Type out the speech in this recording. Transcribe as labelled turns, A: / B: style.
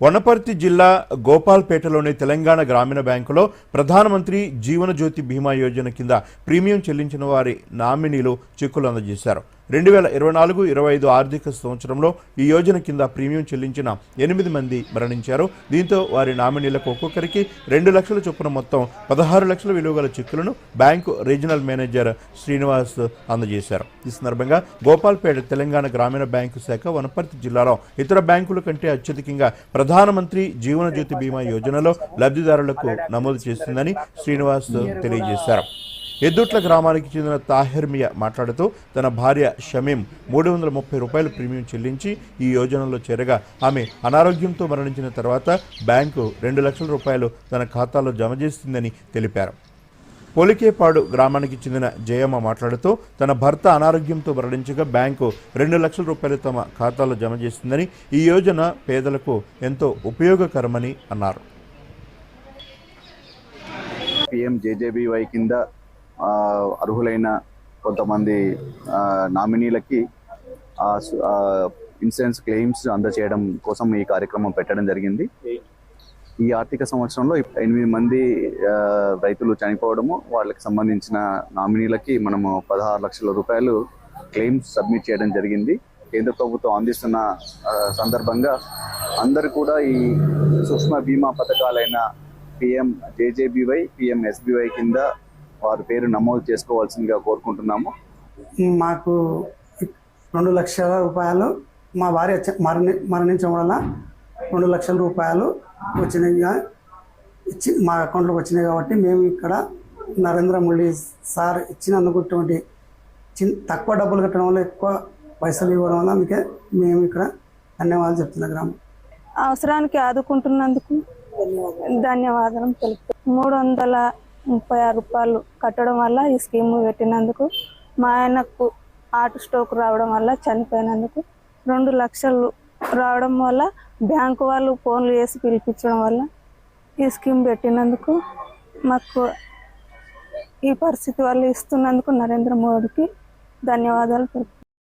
A: వనపర్తి జిల్లా గోపాల్పేటలోని తెలంగాణ గ్రామీణ బ్యాంకులో ప్రధానమంత్రి జీవన జ్యోతి బీమా యోజన కింద ప్రీమియం చెల్లించిన వారి నామినీలు చెక్కులు అందజేశారు. రెండు వేల ఇరవై నాలుగు ఇరవై ఐదు ఆర్థిక సంవత్సరంలో ఈ యోజన కింద ప్రీమియం చెల్లించిన ఎనిమిది మంది మరణించారు. దీంతో వారి నామినీలకు ఒక్కొక్కరికి రెండు లక్షల చొప్పున మొత్తం పదహారు లక్షల విలువ గల చెక్కులను బ్యాంకు రీజనల్ మేనేజర్ శ్రీనివాస్ అందజేశారు. ఈ సందర్భంగా గోపాల్పేట తెలంగాణ గ్రామీణ బ్యాంకు శాఖ వనపర్తి జిల్లాలో ఇతర బ్యాంకుల కంటే అత్యధికంగా ప్రధానమంత్రి జీవన జ్యోతి బీమా యోజనలో లబ్ధిదారులకు నమోదు చేస్తుందని శ్రీనివాస్ తెలియజేశారు. ఎద్దుట్ల గ్రామానికి చెందిన తాహిర్ మియా మాట్లాడుతూ తన భార్య షమీం మూడు వందల ముప్పై రూపాయలు ప్రీమియం చెల్లించి ఈ యోజనలో చేరగా ఆమె అనారోగ్యంతో మరణించిన తర్వాత బ్యాంకు రెండు లక్షల రూపాయలు తన ఖాతాలో జమ చేసిందని తెలిపారు. పోలికేపాడు గ్రామానికి చెందిన జయమ్మ మాట్లాడుతూ తన భర్త అనారోగ్యంతో మరణించగా బ్యాంకు రెండు లక్షల రూపాయలు తమ ఖాతాలో జమ చేసిందని ఈ యోజన పేదలకు ఎంతో ఉపయోగకరమని అన్నారు.
B: పిఎం జేజేబీవై కింద అర్హులైన కొంతమంది నామినీలకి ఇన్సూరెన్స్ క్లెయిమ్స్ అందజేయడం కోసం ఈ కార్యక్రమం పెట్టడం జరిగింది. ఈ ఆర్థిక సంవత్సరంలో ఎనిమిది మంది రైతులు చనిపోవడము వాళ్ళకి సంబంధించిన నామినీలకి మనము పదహారు లక్షల రూపాయలు క్లెయిమ్స్ సబ్మిట్ చేయడం జరిగింది. కేంద్ర ప్రభుత్వం అందిస్తున్న సందర్భంగా అందరు కూడా ఈ సూక్ష్మ బీమా పథకాలైన పిఎం జేజేబీవై పిఎం ఎస్బీవై కింద వారి పేరు నమోదు చేసుకోవాల్సిందిగా కోరుకుంటున్నాము.
C: మాకు రెండు లక్షల రూపాయలు మా భార్య మరణి మరణించడం వలన రెండు లక్షల రూపాయలు వచ్చినాయి ఇచ్చి మా అకౌంట్లోకి వచ్చినాయి కాబట్టి మేము ఇక్కడ నరేంద్ర మోడీ సార్ ఇచ్చినందుకు చిన్న తక్కువ డబ్బులు కట్టడం వల్ల ఎక్కువ పైసలు ఇవ్వడం వల్ల అందుకే మేము ఇక్కడ ధన్యవాదాలు చెప్తున్నా గ్రామం.
D: అవసరానికి ఆదుకుంటున్నందుకు ధన్యవాదాలు. తెలుపుతూ మూడు వందల ముప్పై ఆరు రూపాయలు కట్టడం వల్ల ఈ స్కీమ్ పెట్టినందుకు మా ఆయనకు హార్ట్ స్ట్రోక్ రావడం వల్ల చనిపోయినందుకు రెండు లక్షలు రావడం వల్ల బ్యాంకు వాళ్ళు ఫోన్లు చేసి పిలిపించడం వల్ల ఈ స్కీమ్ పెట్టినందుకు మాకు ఈ పరిస్థితి వాళ్ళు ఇస్తున్నందుకు నరేంద్ర మోడీకి ధన్యవాదాలు తెలుపుతున్నాను